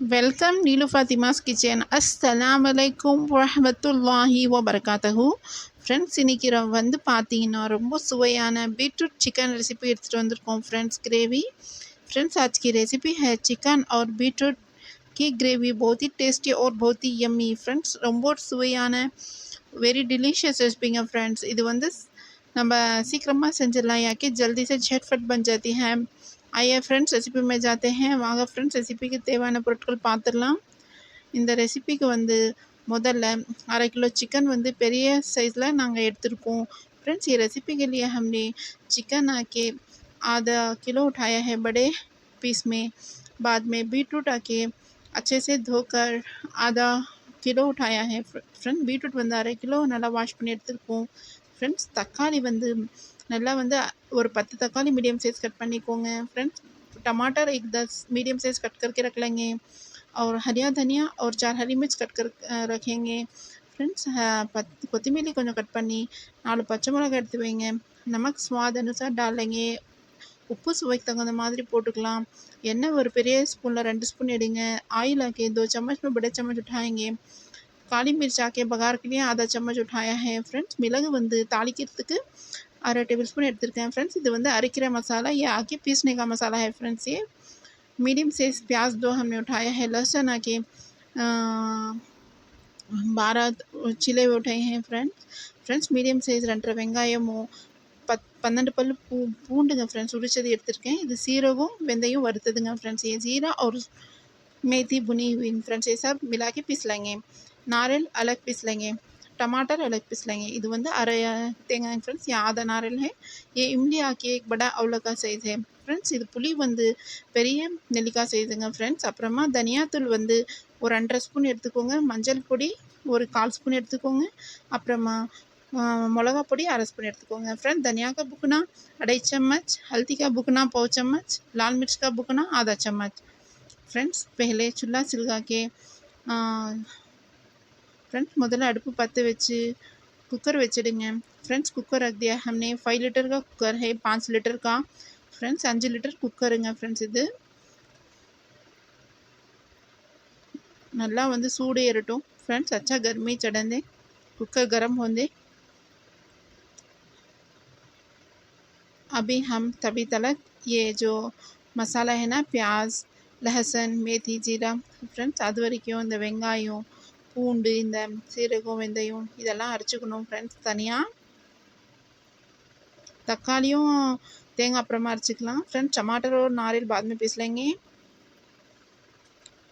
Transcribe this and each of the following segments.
Welcome नीलू Fatima kitchen अस्सलाम वरहमतुल्लि वबरकू friends इनके वह पाती रोम सीटरूट चिकन रेसीपी एम फ्रेंड्स ग्रेवि फ्रेंड्स आज की रेसीपी है चिकन और बीट्रूट की ग्रेवी बहुत ही टेस्टी और बहुत ही यमी फ्रेंड्स रोम सेरी डिलीशियस् रेसिपी फ्रेंड्स इत व नम्बर सीक्रम से जल्दी से झटफट बन जाती है आइए ஃப்ரெண்ட்ஸ் ரெசிபி में जाते हैं வாங்க ஃப்ரெண்ட்ஸ் ரெசிபிக்கு தேவையான பொருட்கள் பார்த்துடலாம் இந்த ரெசிபிக்கு வந்து முதல்ல அரை கிலோ चिकन வந்து பெரிய साइज़ நாங்கள் எடுத்திருக்கோம் फ्रेंड्स ये रेसिपी के लिए हमने चिकन आके आधा किलो उठाया है बड़े पीस में बाद में बीटरूट आके अच्छे से धोकर आधा கிலோ உட்டாயா ஹே ஃப்ரெண்ட் பீட்ரூட் வந்து அரை கிலோ நல்லா வாஷ் பண்ணி எடுத்துருக்கோம் ஃப்ரெண்ட்ஸ் தக்காளி வந்து நல்லா வந்து ஒரு பத்து தக்காளி मीडियम साइज़ कट பண்ணிக்கோங்க फ्रेंड्स टमाटर एक दस मीडियम साइज़ कट करके रख लेंगे और हरिया धनिया और चार हरी मिर्च कट कर रखेंगे ஃப்ரெண்ட்ஸ் பத் கொத்தமல்லி கொஞ்சம் கட் பண்ணி நாலு பச்சை மிளகாய் எடுத்து வைங்க நமக்கு சுவாத் அனுசார் டாலேங்க உப்பு சுவைக்கு தகுந்த மாதிரி போட்டுக்கலாம் எண்ணெய் ஒரு பெரிய ஸ்பூனில் ரெண்டு ஸ்பூன் எடுங்க ஆயில் आके दो चम्मच में बड़े चम्मच उठाएंगे काली मिर्च आके बघार के लिए आधा चम्मच उठाया है फ्रेंड्स மிளகு வந்து தாளிக்கிறதுக்கு அரை டேபிள் ஸ்பூன் எடுத்திருக்கேன் फ्रेंड्स இது வந்து अरकिरा मसाला ये आके पीसने का मसाला है फ्रेंड्स ये मीडियम साइज प्याज दो हमने उठाया है लहसुन आके बारह चिले हुए उठाए हैं फ्रेंड्स ஃப்ரெண்ட்ஸ் மீடியம் சைஸ் ரெண்டரை வெங்காயமும் பத் பன்னெண்டு பல் பூ பூண்டுங்க ஃப்ரெண்ட்ஸ் உரிச்சது எடுத்திருக்கேன் இது சீரகம் வெந்தயம் வறுத்ததுங்க फ्रेंड्स ये जीरा और मेथी भुनी हुई फ्रेंड्स ये सब मिला के पीस लेंगे नारियल अलग पीस लेंगे टमाटर अलग पीस लेंगे இது வந்து அரை தேங்காய் ஃப்ரெண்ட்ஸ் ये आधा नारियल है ये इमली आके एक बड़ा अवला का साइज़ है ஃப்ரெண்ட்ஸ் இது புளி வந்து பெரிய நெல்லிக்காய் சைஸுங்க ஃப்ரெண்ட்ஸ் அப்புறமா தனியாத்தூள் வந்து ஒரு ரெண்டரை ஸ்பூன் எடுத்துக்கோங்க மஞ்சள் பொடி ஒரு கால் ஸ்பூன் எடுத்துக்கோங்க அப்புறமா मिर्चा பொடி அரை ஸ்பூன் எடுத்துக்கோங்க फ्रेंड धनिया का बुकना अढ़ाई चम्मच हल्दी का बुकना पाव चम्मच लाल मिर्च का बुकना आधा चम्मच फ्रेंड्स पहले चूल्हा सिलगा के फ्रेंड्स முதல்ல அடுப்பு பற்ற வச்சு कुकर வச்சிடுங்க फ्रेंड्स कुकर रख दिया हमने फाइव लीटर का कुकर है पाँच लीटर का फ्रेंड्स அஞ்சு லிட்டர் குக்கருங்க ஃப்ரெண்ட்ஸ் இது நல்லா வந்து சூடு ஏறட்டும் फ्रेंड्स अच्छा गर्मी चढ़न दे कुकर गर्म होने अभी हम तभी तलक ये जो மசாலா है ना प्याज லஹசன் மேத்தி ஜீரா ஃப்ரெண்ட்ஸ் அது வரைக்கும் இந்த வெங்காயம் பூண்டு இந்த சீரகம் வெந்தயம் இதெல்லாம் அரைச்சிக்கணும் ஃப்ரெண்ட்ஸ் தனியாக தக்காளியும் தேங்காய் அப்புறமா அரைச்சிக்கலாம் फ्रेंड्स टमाटर और नारियल बाद में पीस लेंगे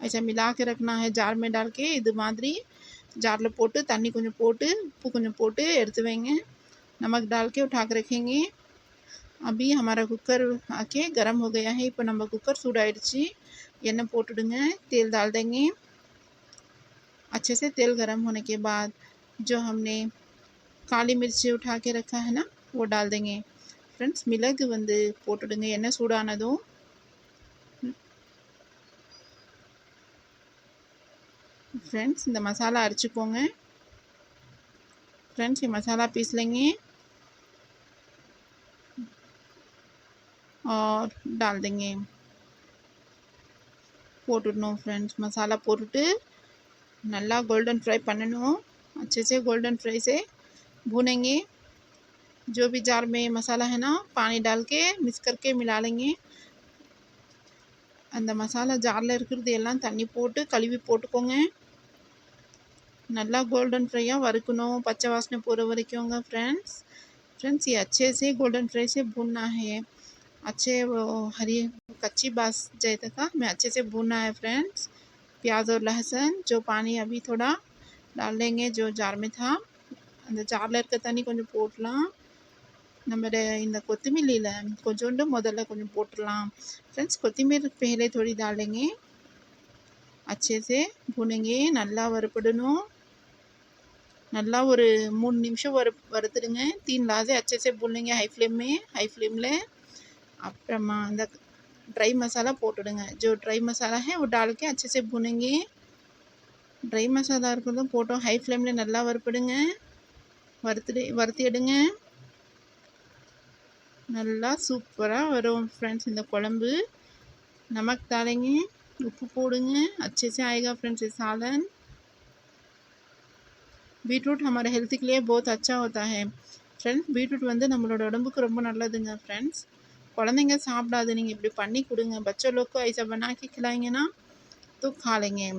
ऐसा मिला के रखना है जार में डाल के இது மாதிரி ஜாரில் போட்டு தண்ணி கொஞ்சம் போட்டு உப்பு கொஞ்சம் போட்டு எடுத்து வைங்க नमक डाल के उठा के रखेंगे अभी हमारा कुकर आके गर्म हो गया है இப்போ நம்ம குக்கர் சூடாயிடுச்சு எண்ணெய் போட்டுடுங்க तेल डाल देंगे अच्छे से तेल गर्म होने के बाद जो हमने काली मिर्च उठा के रखा है ना वो डाल देंगे ஃப்ரெண்ட்ஸ் மிளகு வந்து போட்டுடுங்க எண்ணெய் சூடானதும் फ्रेंड्स இந்த மசாலா அரைச்சிக்கோங்க फ्रेंड्स ये मसाला पीस लेंगे और डाल देंगे போட்டுடணும் फ्रेंड्स मसाला போட்டுட்டு நல்லா गोल्डन फ्राई பண்ணணும் अच्छे से गोल्डन फ्राई से भूनेंगे। जो भी जार में मसाला है ना, पानी डाल के मिक्स करके मिला लेंगे। अंद மசாலா ஜாரில் இருக்கிறது कल पटको போட்டு கழுவி போட்டுக்கோங்க நல்லா पचवास पूरे वरी फ्रेंड्स फ्रेंड्स ये अच्छे से गोल्डन फ्राई से भूनना है। अच्छे हरी कच्ची बास जाए तक मैं अच्छे से भूनना है फ्रेंड्स प्याज और लहसुन जो पानी अभी थोड़ा डाल देंगे जो जार में था அந்த ஜாரில் இருக்க தண்ணி கொஞ்சம் போடலாம் நம்ம இந்த கொத்தமல்லியில் கொஞ்சோண்டு முதல்ல கொஞ்சம் போட்டுடலாம் फ्रेंड्स கொத்தமல்லி पहले थोड़ी डालेंगे अच्छे से भूनेंगे நல்லா வறுபடணும் நல்லா ஒரு மூணு நிமிஷம் வறு வறுத்துடுங்க तीन लाजे अच्छे से भून लेंगे हाई फ्लेम में हाई फ्लेम में அப்புறமா இந்த ड्राई मसाला போட்டுடுங்க जो ड्राई मसाला है वो डाल के अच्छे से भूनेंगे ட்ரை மசாலா இருக்கிறதும் போட்டோம் ஹை ஃப்ளேமில் நல்லா வறுப்பிடுங்க வறுத்துடு வறுத்தி எடுங்க நல்லா சூப்பராக வரும் ஃப்ரெண்ட்ஸ் இந்த குழம்பு நமக்கு தாளைங்க உப்பு போடுங்க अच्छे से आएगा फ्रेंड्स ये सालन பீட்ரூட் हमारे हेल्थ के लिए बहुत अच्छा होता है ஃப்ரெண்ட்ஸ் பீட்ரூட் வந்து நம்மளோட உடம்புக்கு ரொம்ப நல்லதுங்க ஃப்ரெண்ட்ஸ் குழந்தைங்க சாப்பிடாது நீங்கள் இப்படி பண்ணி கொடுங்க बच्चों लोग को ऐसा बना के खिलाएंगे ना तो खा लेंगे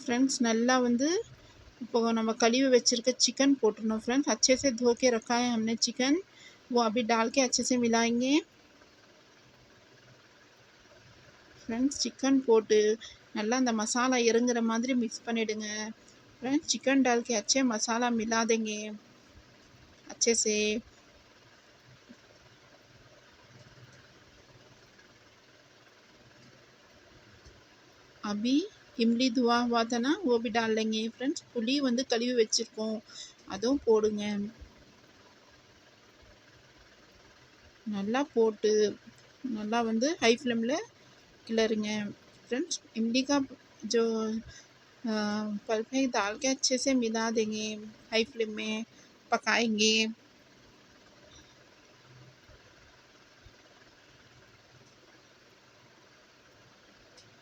फ्रेंड्स நல்லா வந்து இப்போ நம்ம कलीवे வச்சிருக்க चिकन போட்டுறணும் फ्रेंड्स अच्छे से धो के रखा है हमने चिकन वो अभी डाल के अच्छे से मिलाएंगे ஃப்ரெண்ட்ஸ் சிக்கன் போட்டு நல்லா அந்த மசாலா இறங்குற மாதிரி மிக்ஸ் பண்ணிவிடுங்க फ्रेंड्स चिकन डाल के अच्छे मसाला मिला देंगे अच्छे से अभी இம்லி துவா हुआ था ना वो भी डाल लेंगे ஃப்ரெண்ட்ஸ் புளி வந்து கழுவி வச்சுருக்கோம் அதுவும் போடுங்க நல்லா போட்டு நல்லா வந்து ஹை ஃப்ளேமில் கிளறுங்க फ्रेंड्स इमली का जो पल्प है डाल के अच्छे से मिला देंगे हाई फ्लेम में पकाएंगे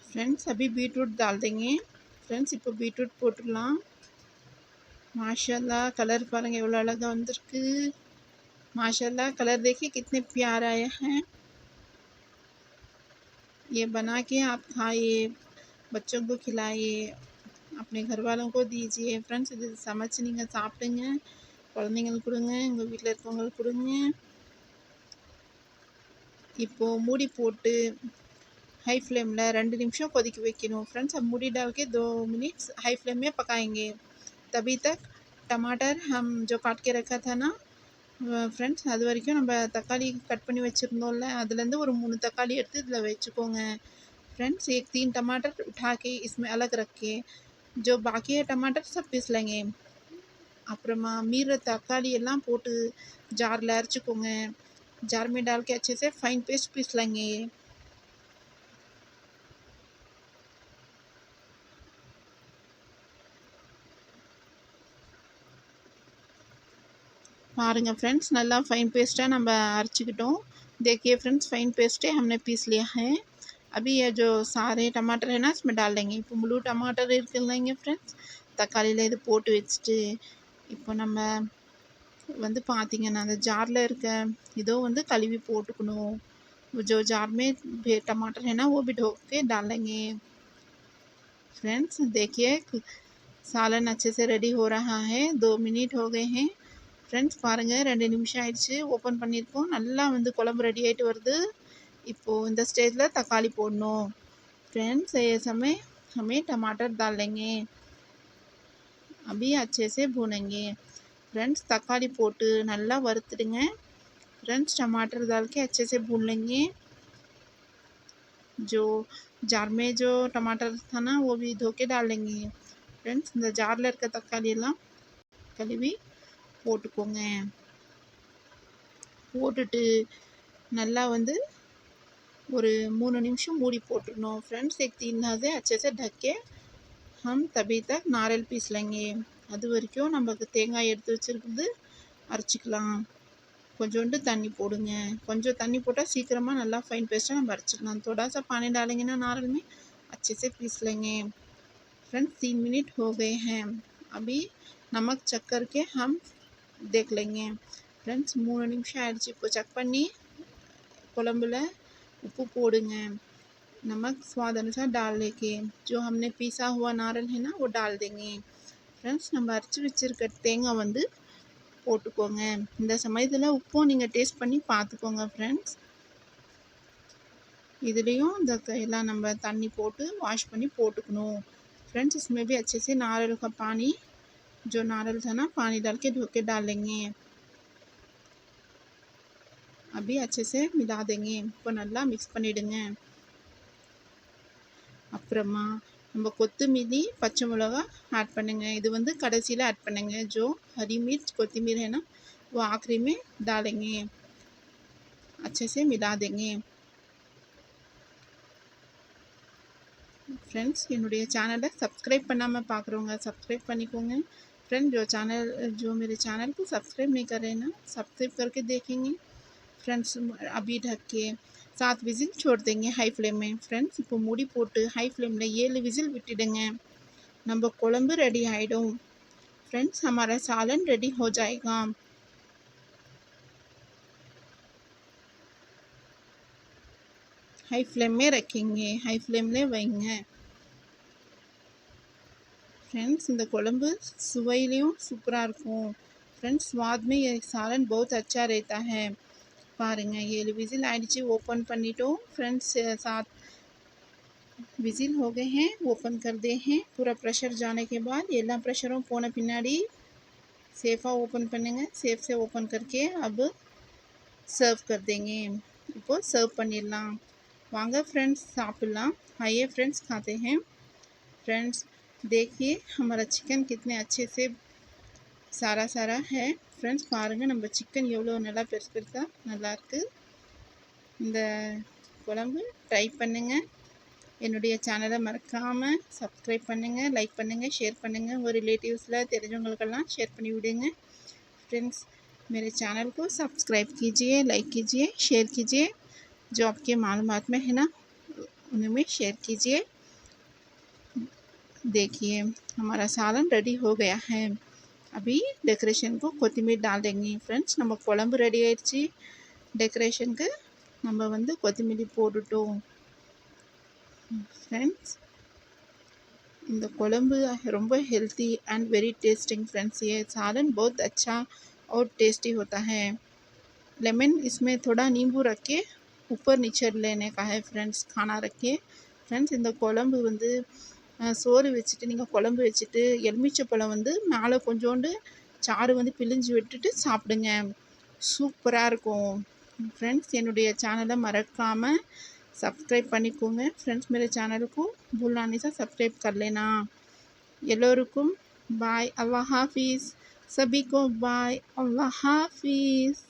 फ्रेंड्स अभी बीटरूट डाल देंगे ஃப்ரெண்ட்ஸ் இப்போ பீட்ரூட் போட்டுடலாம் माशाल्लाह कलर பாருங்க எவ்வளோ அழகாக வந்திருக்கு माशाल्लाह कलर देखिए कितने प्यार आए हैं ये बना के आप खाइए बच्चों को खिलाइए अपने घर वालों को दीजिए ஃப்ரெண்ட்ஸ் இது சமைச்சு நீங்கள் சாப்பிடுங்க குழந்தைங்களுக்கு கொடுங்க எங்கள் வீட்டில் இருக்கவங்களுக்கு கொடுங்க இப்போது மூடி போட்டு हाई फ्लेम में ரெண்டு நிமிஷம் கொதிக்க வைக்கணும் फ्रेंड्स अब मूडी डाल के दो मिनट्स हाई फ्लेम में पकाएंगे तभी तक टमाटर हम जो काट के रखा था ना ஃப்ரெண்ட்ஸ் அது வரைக்கும் நம்ம தக்காளி கட் பண்ணி வச்சுருந்தோம்ல அதுலேருந்து ஒரு மூணு தக்காளி எடுத்து இதில் வச்சுக்கோங்க फ्रेंड्स एक तीन टमाटर उठा के इसमें अलग रख के जो बाकी है टमाटर सब पीस लेंगे அப்புறமா மீற தக்காளி எல்லாம் போட்டு ஜாரில் அரைச்சிக்கோங்க जार में डाल के अच्छे से फाइन पेस्ट पीस लेंगे பாருங்கள் फ्रेंड्स நல்லா फाइन पेस्टा நம்ம அரைச்சிக்கிட்டோம் देखिए फ्रेंड्स फाइन पेस्ट है हमने पीस लिया है अभी ये जो सारे टमाटर है ना इसमें डाल देंगे இப்போ முழு டமாட்டர் இருக்கு இல்லைங்க ஃப்ரெண்ட்ஸ் தக்காளியில் இது போட்டு வச்சுட்டு இப்போ நம்ம வந்து பார்த்தீங்கன்னா அந்த ஜாரில் இருக்க இதோ வந்து கழுவி போட்டுக்கணும் जो जार में टमाटर है ना वो भी धो के डालेंगे फ्रेंड्स देखिए सालन अच्छे से रेडी हो रहा है दो मिनट हो गए हैं ஃப்ரெண்ட்ஸ் பாருங்கள் ரெண்டு நிமிஷம் ஆயிடுச்சு ஓப்பன் பண்ணியிருக்கோம் நல்லா வந்து குழம்பு ரெடி ஆகிட்டு வருது இப்போது இந்த ஸ்டேஜில் தக்காளி போடணும் फ्रेंड्स ये समय हमें टमाटर डाल लेंगे अभी अच्छे से भूनेंगे फ्रेंड्स तकाली போட்டு நல்லா வறுத்துடுங்க फ्रेंड्स टमाटर डाल के अच्छे से भून लेंगे जो जार में जो टमाटर था ना वो भी धो के डाल लेंगे ஃப்ரெண்ட்ஸ் இந்த ஜாரில் இருக்க தக்காளி எல்லாம் கழுவி போட்டுக்கோங்க போட்டுட்டு நல்லா வந்து ஒரு மூணு நிமிஷம் மூடி போட்டுடணும் फ्रेंड्स एक तीन से अच्छे से ढक के हम तभी तक नारियल पीस लेंगे அது வரைக்கும் நமக்கு தேங்காய் எடுத்து வச்சுருக்குது அரைச்சிக்கலாம் கொஞ்சோண்டு தண்ணி போடுங்க கொஞ்சம் தண்ணி போட்டால் சீக்கிரமாக நல்லா ஃபைன் पेस्टा நம்ம அரைச்சிக்கலாம் थोड़ा सा पानी डालेंगे ना नारियल में अच्छे से पीस लेंगे फ्रेंड्स तीन मिनट हो गए हैं अभी नमक चेक करके हम देख लेंगे फ्रेंड्स மூணு நிமிஷம் ஆயிடுச்சு இப்போ செக் பண்ணி குழம்புல उप्पू போடுங்க नमक स्वाद अनुसार डालने के जो हमने पीसा हुआ नारियल है ना वो डाल देंगे ஃப்ரெண்ட்ஸ் நம்ம அரைச்சி வச்சுருக்க தேங்காய் வந்து போட்டுக்கோங்க இந்த சமயத்தில் உப்பும் நீங்கள் டேஸ்ட் பண்ணி பார்த்துக்கோங்க ஃப்ரெண்ட்ஸ் இதுலேயும் இந்த எல்லாம் நம்ம தண்ணி போட்டு வாஷ் பண்ணி போட்டுக்கணும் फ्रेंड्स इसमें भी अच्छे से नारियल का पानी जो नारियल था ना पानी डाल के धो के डालेंगे அப்படியே அச்சசை மிதாதங்க இப்போ நல்லா மிக்ஸ் பண்ணிவிடுங்க அப்புறமா நம்ம கொத்துமீதி பச்சை மிளகா ஆட் பண்ணுங்கள் இது வந்து கடைசியில் ஆட் பண்ணுங்கள் ஜோ हरी मिर्च कोथिमीर है ना वो आखिरी में डालेंगे अच्छे से मिला देंगे ஃப்ரெண்ட்ஸ் என்னுடைய சேனலை சப்ஸ்கிரைப் பண்ணாமல் பார்க்குறவங்க सब्सक्राइब பண்ணிக்கோங்க फ्रेंड जो चैनल जो मेरे चैनल को सब्सक्राइब नहीं कर रहे ना सब्सक्राइब करके देखेंगे फ्रेंड्स अभी ढक के सात विजिल छोड़ देंगे हाई फ्लेम में फ्रेंड्स इ मूड़ हई फ्लेम ऐल विजिल विटिड़ें नम्ब कु रेडी आंड्स हमारा सालन रेडी हो जाएगा हई फ्लेम में रखेंगे हई फ्लेम वही फ्रेंड्स कुलब सूपर फ्रेंड्स स्वाद में ये सालन बहुत अच्छा रहता है. पांग विजिल ओपन पड़िटोम फ्रेंड्स सात विजिल हो गए हैं. ओपन कर दे हैं. पूरा प्रेशर जाने के बाद ये प्रेशरों पोन पिना सेफा ओपन पड़ेंगे सेफ़ से ओपन करके अब सर्व कर देंगे. इर्व पड़ वांग फ्रेंड्स सापल आइए फ्रेंड्स खाते हैं. फ्रेंड्स देखिए, हमारा चिकन कितने अच्छे से सारा सारा है। फ्रेंड्स पारें नम्बर चिकन एव्लो ना पेसा नल्ला ट्रे पड़ूँगे चेन मरकाम सब्सक्रेबूंग लाइक पेर पिलेटिवसा शेर पड़ी विडें फ्रेंड्स मेरे चैनल को सब्सक्राइब कीजिए लाइक कीजिए शेयर कीजिए. जो आपके मालूम में है ना? उनमें शेयर कीजिए. देखिए, हमारा सालन रेडी हो गया है। अभी डेकोरेशन को கொத்தமல்லி डाल देंगे फ्रेंड्स நம்ம குழம்பு ரெடி ஆயிடுச்சு டெக்கரேஷனுக்கு நம்ம வந்து கொத்தமல்லி போட்டுட்டோம் फ्रेंड्स இந்த குழம்பு ரொம்ப healthy and very testing friends ये सालन बहुत अच्छा और टेस्टी होता है लेमन इसमें थोड़ा नींबू रख के ऊपर निचर लेने का है फ्रेंड्स खाना रख के ஃப்ரெண்ட்ஸ் இந்த குழம்பு வந்து சோறு வச்சுட்டு நீங்கள் குழம்பு வச்சுட்டு எலுமிச்சப்பழம் வந்து மேலே கொஞ்சோண்டு சாறு வந்து பிழிஞ்சு விட்டுட்டு சாப்பிடுங்க சூப்பராக இருக்கும் ஃப்ரெண்ட்ஸ் என்னுடைய சேனலை மறக்காமல் सब्सक्राइब பண்ணிக்கோங்க फ्रेंड्स मेरे चैनल को भूलना नहीं सा सब्सक्राइब कर लेना எல்லோருக்கும் பாய் அல்லாஹ் ஹாஃபீஸ் सभी को बाय अल्लाह हाफिज़